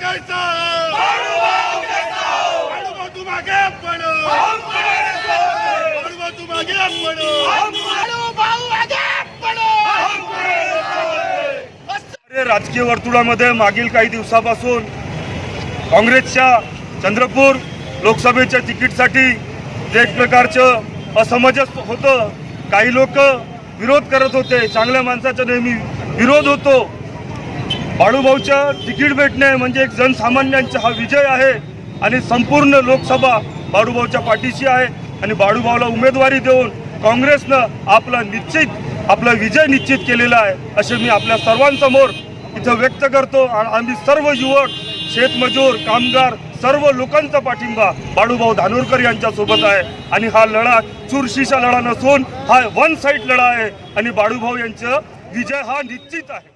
कैसा हो? अरे राजकीय वर्तुळामध्ये मागील काही दिवसापासून काँग्रेसच्या चंद्रपूर लोकसभेच्या तिकीटसाठी जे एक प्रकारचं असमंजस होतं काही लोक विरोध करत होते चांगल्या माणसाचा नेहमी विरोध होतो. बाळूभाऊच्या तिकीट भेटणे म्हणजे एक जनसामान्यांचा हा विजय आहे आणि संपूर्ण लोकसभा बाळूभाऊच्या पाठीशी आहे. आणि बाळूभाऊला उमेदवारी देऊन काँग्रेसनं आपला निश्चित आपला विजय निश्चित केलेला आहे असे मी आपल्या सर्वांसमोर इथं व्यक्त करतो. आणि आम्ही सर्व युवक शेतमजूर कामगार सर्व लोकांचा पाठिंबा बाळूभाऊ धानोरकर यांच्यासोबत आहे. आणि हा लढा चुरशीचा लढा नसून हा वन साईड लढा आहे. आणि बाळूभाऊ यांचं विजय हा निश्चित आहे.